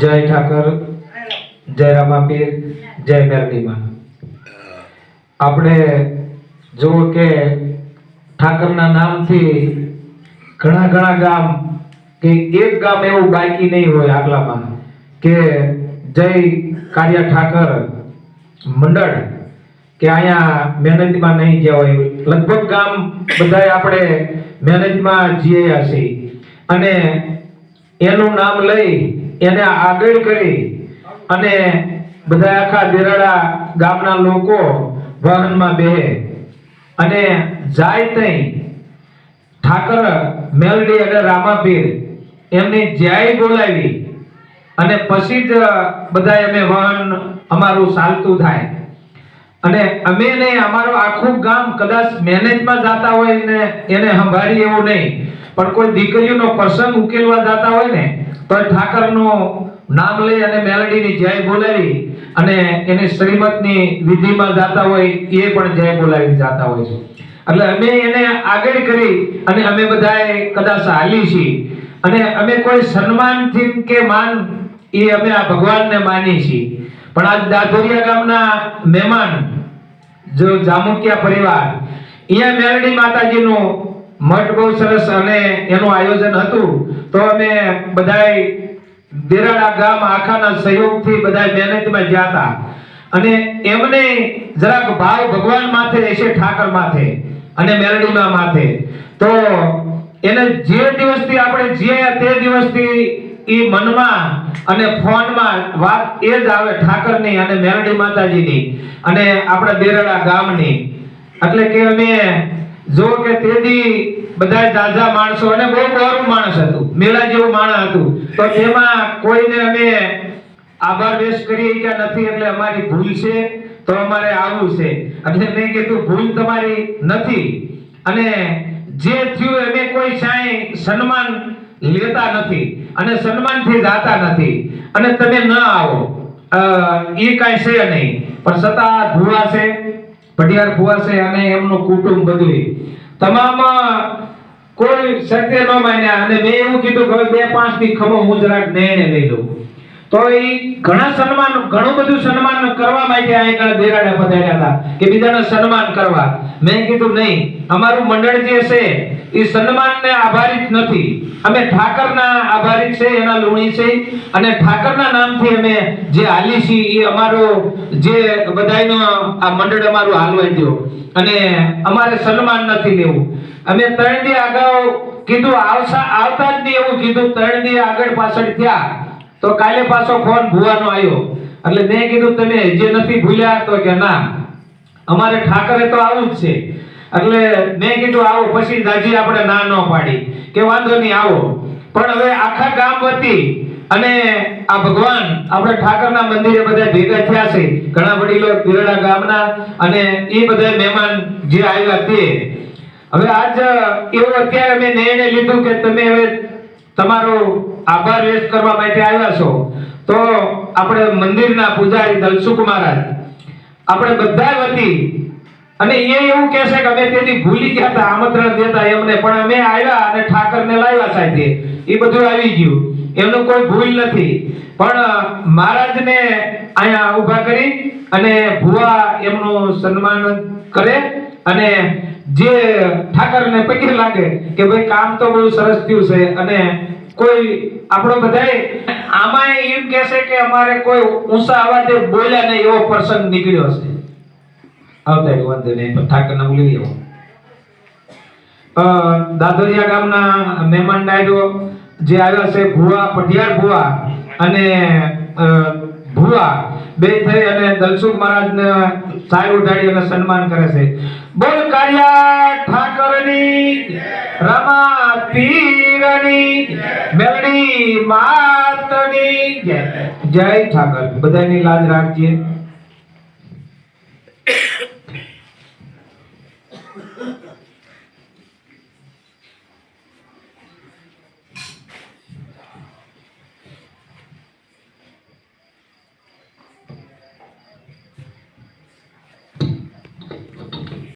જય ઠાકર, જય રામાપીર, જય મેરડીમાં. આપણે જુઓ કે ઠાકરના નામથી ઘણા ઘણા ગામ કે એક ગામ એવું બાકી નહીં હોય આગલામાં કે જય કાળિયા ઠાકર મંડળ કે અહીંયા મહેનતમાં નહીં ગયા હોય. લગભગ ગામ બધાય આપણે મહેનતમાં જીયા છીએ. અને એનું નામ લઈ એને આગળ કરી અને બધા આખા દેરાડા ગામના લોકો વાહનમાં બેહે. અને જાય તઈ ઠાકર, મેલડી અને રામાપીર એમની જ્યાય બોલાવી અને પછી જ બધા અમે વાહન અમારું ચાલતું થાય. અને અમે નહીં અમારું આખું ગામ કદાચ મેનેજમાં જતા હોય ને એને સંભાળી એવું નહીં. પણ કોઈ દીકરીઓનો પ્રસંગ ઉકેલવા જાતા હોય ને, તો ઠાકરનું નામ લઈ અને મેલડીની જય બોલાવી અને એની શ્રીમતની વિધિમાં જાતા હોય, એ પણ જય બોલાવી જતા હોય છે. એટલે અમે એને આગળ કરી અને અમે બધાએ કદાચ હાલી છીએ. અને અમે કોઈ સન્માનથી કે માન, એ અમે આ ભગવાનને માની છીએ. પણ આજ દાધોરિયા ગામના મહેમાન, જો જામુકિયા પરિવાર, અહીંયા મેલડી માતાજીનું મઠ બહુ સરસ અને એનું આયોજન હતું. તો અમે બધાય દેરાડા ગામ આખાના સહયોગથી બધા મહેનતમાં ગયા હતા. અને એમને જરાક ભાવ ભગવાન માથે હશે ઠાકર માથે અને મેલડીમાં માથે. તો એને જે દિવસથી આપણે જીયા તે દિવસથી એ મનમાં અને ફોનમાં વાત એ જ આવે ઠાકરની અને મેલડી માતાજીની અને આપણા દેરાડા ગામની. એટલે કે અમે જો કે તેદી બધા તાજા માણસો અને બહુ કોરું માણસ હતું મેળા જેવું માણસ હતું. તો તેમાં કોઈને અમે આભાર વ્યક્ત કરીએ કે નથી એટલે અમારી ભૂલ છે, તો અમારે આવું છે. એટલે મેં કીધું, ભૂલ તમારી નથી. અને જે થયું અમે કોઈ સાંઈ સન્માન લેતા નથી અને સન્માનથી જાતા નથી. અને તમે ન આવો. એ કાંઈ છે નહીં. પણ છતાં ધુવા છે પટિયાર ભુવા છે અને એમનું કુટુંબ બધું તમામ કોઈ સત્ય ન માન્યા અને મેં એવું કીધું કે બે પાંચથી ખમો હું જરાક નિર્ણય લઈ લઉં. તો એ ઘણા સન્માન, ઘણું બધું સન્માન કરવા માટે આગળ દેરાડે પધાર્યા હતા કે બીજાને સન્માન કરવા. મેં કીધું નહીં, અમારું મંડળ જે છે એ સન્માનને આભારિત નથી. અમે ઠાકરના આભારી છે, એના લુણી છે. અને ઠાકરના નામથી અમે જે હાલી છીએ એ અમારો જે બધાયનો આ મંડળ અમારું હાલવાઈ દો અને અમારે સન્માન નથી લેવું. અમે ત્રણ દી અગાઉ કીધું આવતા આવતા જ નહીં એવું કીધું. ત્રણ દી આગળ પાછળ થયા. તો કાલે પાછો ફોન ભુવાનો આવ્યો એટલે મેં કીધું, તમે જે નથી ભૂલ્યા? તો કે, ના. અમારે ઠાકરે તો આવું જ છે. એટલે મેં કીધું, આવો, પછી દાજી આપણે ના ન પાડી. કે વાંધો નહીં, આવો. પણ હવે આખા ગામ વતી અને આ ભગવાન આપણે ઠાકરના મંદિરે બધા ભેગા થયા છે, ઘણા વડીલો પીરડા ગામના અને એ બધા મહેમાન જે આવ્યા તે. હવે આજ એવું અત્યારે મેં નિર્ણય લીધું કે તમે હવે તમારો આભાર વ્યક્ત કરવા માટે આવ્યા છો. તો આપણે મંદિરના પૂજારી દલસુખ મહારાજ, આપણે બધા વતી અને એ એવું કહે છે કે અમે તેથી ભૂલી ગયા હતા, આમંત્રણ દેતા એમને, પણ અમે આવ્યા અને ઠાકરને લાવ્યા સાથે. એ બધું આવી ગયું. એમનું કોઈ ભૂલ નથી. પણ મહારાજને અહીંયા ઊભા કરી અને ભુવા એમનું સન્માન કરે અને જે ઠાકરને પગે લાગે કે ભાઈ કામ તો બહુ સરસ થયું છે અને કોઈ આપણો બધાય આમાં એમ કહેશે કે અમારે કોઈ ઊંચા અવાજે બોલ્યા નહીં એવો પ્રસંગ નીકળ્યો છે. આવતા વાંધો નહીં પણ ઠાકરના બોલી અ, દાદરિયા ગામના મહેમાન ડાયરો જે આવ્યા છે ભુવા પઢિયાર ભુવા અને ભુવા બે થઈ અને દલસુખ મહારાજને સાય ઉઠાડી અને સન્માન કરે છે. બોલ કાળિયા ઠાકરની રમા પીરની મેલડી માતની. જય ઠાકર. બધાની લાજ રાખજે.